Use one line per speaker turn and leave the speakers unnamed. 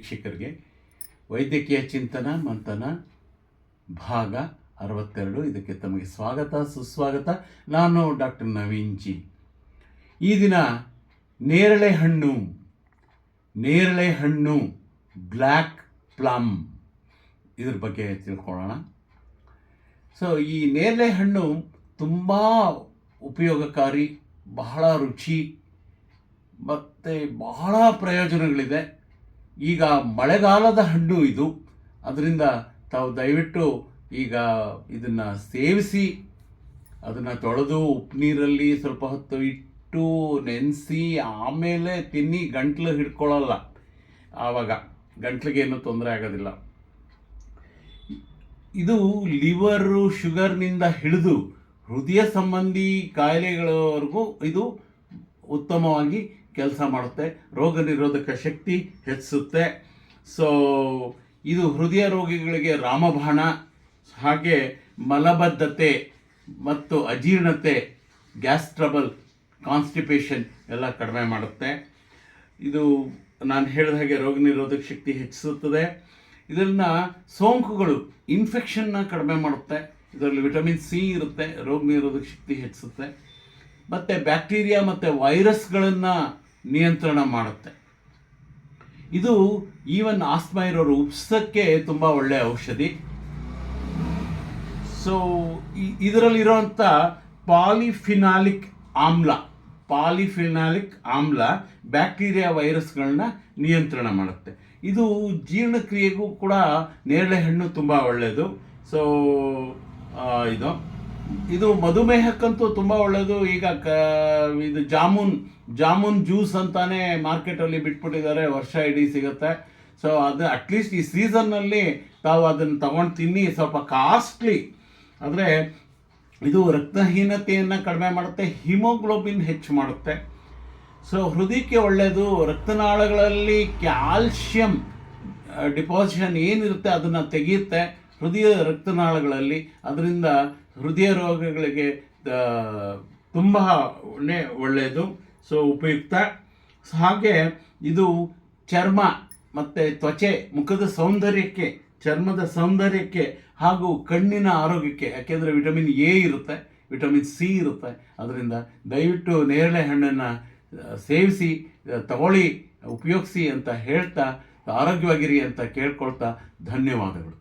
ವೀಕ್ಷಕರಿಗೆ ವೈದ್ಯಕೀಯ ಚಿಂತನ, ಮಂಥನ, ಭಾಗ ಅರವತ್ತೆರಡು. ಇದಕ್ಕೆ ತಮಗೆ ಸ್ವಾಗತ, ಸುಸ್ವಾಗತ. ನಾನು ಡಾಕ್ಟರ್ ನವೀನ್ ಜಿ. ಈ ದಿನ ನೇರಳೆ ಹಣ್ಣು ನೇರಳೆ ಹಣ್ಣು, ಬ್ಲ್ಯಾಕ್ ಪ್ಲಮ್. ಇದ್ರ ಬಗ್ಗೆ ತಿಳ್ಕೊಳ್ಳೋಣ. ಸೊ, ಈ ನೇರಳೆ ಹಣ್ಣು ತುಂಬ ಉಪಯೋಗಕಾರಿ, ಬಹಳ ರುಚಿ, ಮತ್ತು ಬಹಳ ಪ್ರಯೋಜನಗಳಿದೆ. ಈಗ ಮಳೆಗಾಲದ ಹಣ್ಣು ಇದು. ಅದರಿಂದ ತಾವು ದಯವಿಟ್ಟು ಈಗ ಇದನ್ನು ಸೇವಿಸಿ, ಅದನ್ನು ತೊಳೆದು ಉಪ್ಪು ನೀರಲ್ಲಿ ಸ್ವಲ್ಪ ಹೊತ್ತು ಇಟ್ಟು ನೆನೆಸಿ ಆಮೇಲೆ ತಿನ್ನಿ, ಗಂಟ್ಲು ಹಿಡ್ಕೊಳ್ಳಲ್ಲ. ಆವಾಗ ಗಂಟ್ಲಿಗೆ ಏನೂ ತೊಂದರೆ ಆಗೋದಿಲ್ಲ. ಇದು ಲಿವರು, ಶುಗರ್ನಿಂದ ಹಿಡಿದು ಹೃದಯ ಸಂಬಂಧಿ ಕಾಯಿಲೆಗಳವರೆಗೂ ಇದು ಉತ್ತಮವಾಗಿ ಕೆಲಸ ಮಾಡುತ್ತೆ. ರೋಗ ನಿರೋಧಕ ಶಕ್ತಿ ಹೆಚ್ಚಿಸುತ್ತೆ. ಸೊ ಇದು ಹೃದಯ ರೋಗಿಗಳಿಗೆ ರಾಮಬಾಣ, ಹಾಗೆ ಮಲಬದ್ಧತೆ ಮತ್ತು ಅಜೀರ್ಣತೆ, ಗ್ಯಾಸ್ ಟ್ರಬಲ್, ಕಾನ್ಸ್ಟಿಪೇಷನ್ ಎಲ್ಲ ಕಡಿಮೆ ಮಾಡುತ್ತೆ. ಇದು ನಾನು ಹೇಳಿದ ಹಾಗೆ ರೋಗ ನಿರೋಧಕ ಶಕ್ತಿ ಹೆಚ್ಚಿಸುತ್ತದೆ. ಇದನ್ನು ಸೋಂಕುಗಳು ಇನ್ಫೆಕ್ಷನ್ನ ಕಡಿಮೆ ಮಾಡುತ್ತೆ. ಇದರಲ್ಲಿ ವಿಟಮಿನ್ ಸಿ ಇರುತ್ತೆ, ರೋಗ ನಿರೋಧಕ ಶಕ್ತಿ ಹೆಚ್ಚಿಸುತ್ತೆ. ಮತ್ತು ಬ್ಯಾಕ್ಟೀರಿಯಾ ಮತ್ತು ವೈರಸ್ಗಳನ್ನು ನಿಯಂತ್ರಣ ಮಾಡುತ್ತೆ. ಇದು ಈವನ್ ಆಸ್ಮಾ ಇರೋರು ಉಪ್ಸಕ್ಕೆ ತುಂಬ ಒಳ್ಳೆಯ ಔಷಧಿ. ಸೊ ಇದರಲ್ಲಿರೋಂಥ ಪಾಲಿಫಿನಾಲಿಕ್ ಆಮ್ಲ ಪಾಲಿಫಿನಾಲಿಕ್ ಆಮ್ಲ ಬ್ಯಾಕ್ಟೀರಿಯಾ ವೈರಸ್ಗಳನ್ನ ನಿಯಂತ್ರಣ ಮಾಡುತ್ತೆ. ಇದು ಜೀರ್ಣಕ್ರಿಯೆಗೂ ಕೂಡ ನೇರಳೆ ಹಣ್ಣು ತುಂಬ ಒಳ್ಳೆಯದು ಸೊ ಇದು. ಇದು ಮಧುಮೇಹಕ್ಕಂತೂ ತುಂಬ ಒಳ್ಳೆಯದು ಈಗ ಕ, ಇದು ಜಾಮೂನ್ ಜಾಮೂನ್ ಜ್ಯೂಸ್ ಅಂತಾನೆ ಮಾರ್ಕೆಟಲ್ಲಿ ಬಿಟ್ಬಿಟ್ಟಿದ್ದಾರೆ. ವರ್ಷ ಇಡೀ ಸಿಗುತ್ತೆ. ಸೊ ಅದು ಅಟ್ಲೀಸ್ಟ್ ಈ ಸೀಸನ್ನಲ್ಲಿ ತಾವು ಅದನ್ನು ತಗೊಂಡು ತಿನ್ನಿ. ಸ್ವಲ್ಪ ಕಾಸ್ಟ್ಲಿ ಅಂದರೆ ಇದು ರಕ್ತಹೀನತೆಯನ್ನು ಕಡಿಮೆ ಮಾಡುತ್ತೆ, ಹಿಮೋಗ್ಲೋಬಿನ್ ಹೆಚ್ಚು ಮಾಡುತ್ತೆ. ಸೊ ಹೃದಯಕ್ಕೆ ಒಳ್ಳೆಯದು ರಕ್ತನಾಳಗಳಲ್ಲಿ ಕ್ಯಾಲ್ಶಿಯಂ ಡಿಪಾಸಿಷನ್ ಏನಿರುತ್ತೆ ಅದನ್ನು ತೆಗೆಯುತ್ತೆ ಹೃದಯ ರಕ್ತನಾಳಗಳಲ್ಲಿ ಅದರಿಂದ ಹೃದಯ ರೋಗಗಳಿಗೆ ತುಂಬ ಒಳ್ಳೆ, ಒಳ್ಳೆಯದು. ಸೊ ಉಪಯುಕ್ತ. ಹಾಗೆ ಇದು ಚರ್ಮ ಮತ್ತು ತ್ವಚೆ, ಮುಖದ ಸೌಂದರ್ಯಕ್ಕೆ, ಚರ್ಮದ ಸೌಂದರ್ಯಕ್ಕೆ ಹಾಗೂ ಕಣ್ಣಿನ ಆರೋಗ್ಯಕ್ಕೆ, ಯಾಕೆಂದರೆ ವಿಟಮಿನ್ ಎ ಇರುತ್ತೆ, ವಿಟಮಿನ್ ಸಿ ಇರುತ್ತೆ. ಅದರಿಂದ ದಯವಿಟ್ಟು ನೇರಳೆ ಹಣ್ಣನ್ನು ಸೇವಿಸಿ ತಗೊಳ್ಳಿ, ಉಪಯೋಗಿಸಿ ಅಂತ ಹೇಳ್ತಾ, ಆರೋಗ್ಯವಾಗಿರಿ ಅಂತ ಕೇಳ್ಕೊಳ್ತಾ ಧನ್ಯವಾದಗಳು.